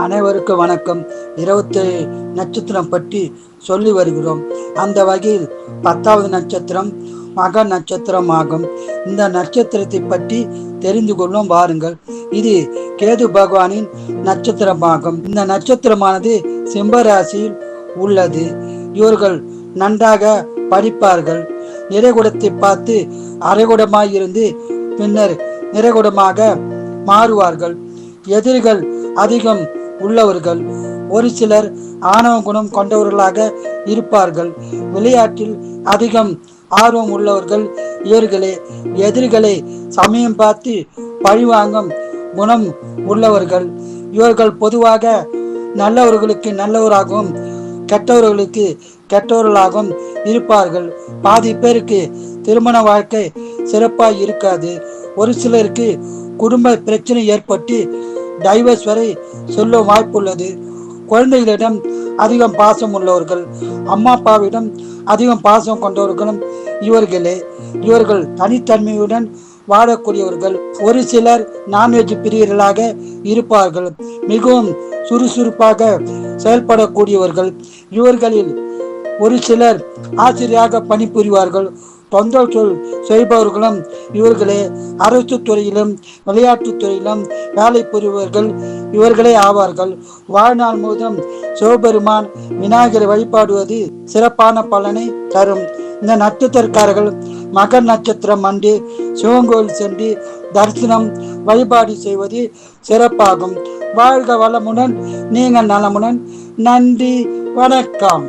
அனைவருக்கும் வணக்கம். இருபத்தி நட்சத்திரம் பற்றி சொல்லி வருகிறோம். அந்த வகையில் பத்தாவது நட்சத்திரம் மக நட்சத்திரம் ஆகும். இந்த நட்சத்திரத்தை பற்றி தெரிந்து கொள்ளும் வாருங்கள். இது கேது பகவானின் நட்சத்திரமாகும். இந்த நட்சத்திரமானது சிம்பராசியில் உள்ளது. இவர்கள் நன்றாக படிப்பார்கள். நிறைகுடத்தை பார்த்து அரைகுடமாய் இருந்து பின்னர் நிறைகுடமாக மாறுவார்கள். எதிரிகள் அதிகம் உள்ளவர்கள். ஒரு சிலர் ஆணவ குணம் கொண்டவர்களாக இருப்பார்கள். விளையாட்டில் அதிகம் ஆர்வம் உள்ளவர்கள் இவர்களே எதிரிகளை சமயம் பார்த்து பழிவாங்கும் குணம் உள்ளவர்கள். இவர்கள் பொதுவாக நல்லவர்களுக்கு நல்லவராகவும் கெட்டவர்களுக்கு கெட்டவர்களாகவும் இருப்பார்கள். பாதி பேருக்கு திருமண வாழ்க்கை சிறப்பாக இருக்காது. ஒரு சிலருக்கு குடும்ப பிரச்சனை ஏற்பட்டு டைவர்ஸ் வரை சொல்ல வாய்ப்புள்ளது. குழந்தைகளிடம் அதிகம் பாசம் உள்ளவர்கள் அம்மா அப்பாவிடம் அதிகம் பாசம் கொண்டவர்களும் இவர்களே. இவர்கள் தனித்தன்மையுடன் வாழக்கூடியவர்கள். ஒரு சிலர் நான்வெஜ் பிரியர்களாக இருப்பார்கள். மிகவும் சுறுசுறுப்பாக செயல்படக்கூடியவர்கள். இவர்களில் ஒரு சிலர் ஆசிரியராக பணிபுரிவார்கள். தொந்தரவு சொல் செய்பவர்களும் இவர்களே அரசு துறையிலும் விளையாட்டுத் துறையிலும் வேலை புரிபவர்கள் இவர்களே ஆவார்கள். வாழ்நாள் முழுவதும் சிவபெருமான் விநாயகரை வழிபாடுவது சிறப்பான பலனை தரும். இந்த நட்சத்திரக்காரர்கள் மகர் நட்சத்திரம் அன்று சிவங்கோயில் சென்று தரிசனம் வழிபாடு செய்வது சிறப்பாகும். வாழ்க வளமுடன் நீங்கள் நலமுடன். நன்றி வணக்கம்.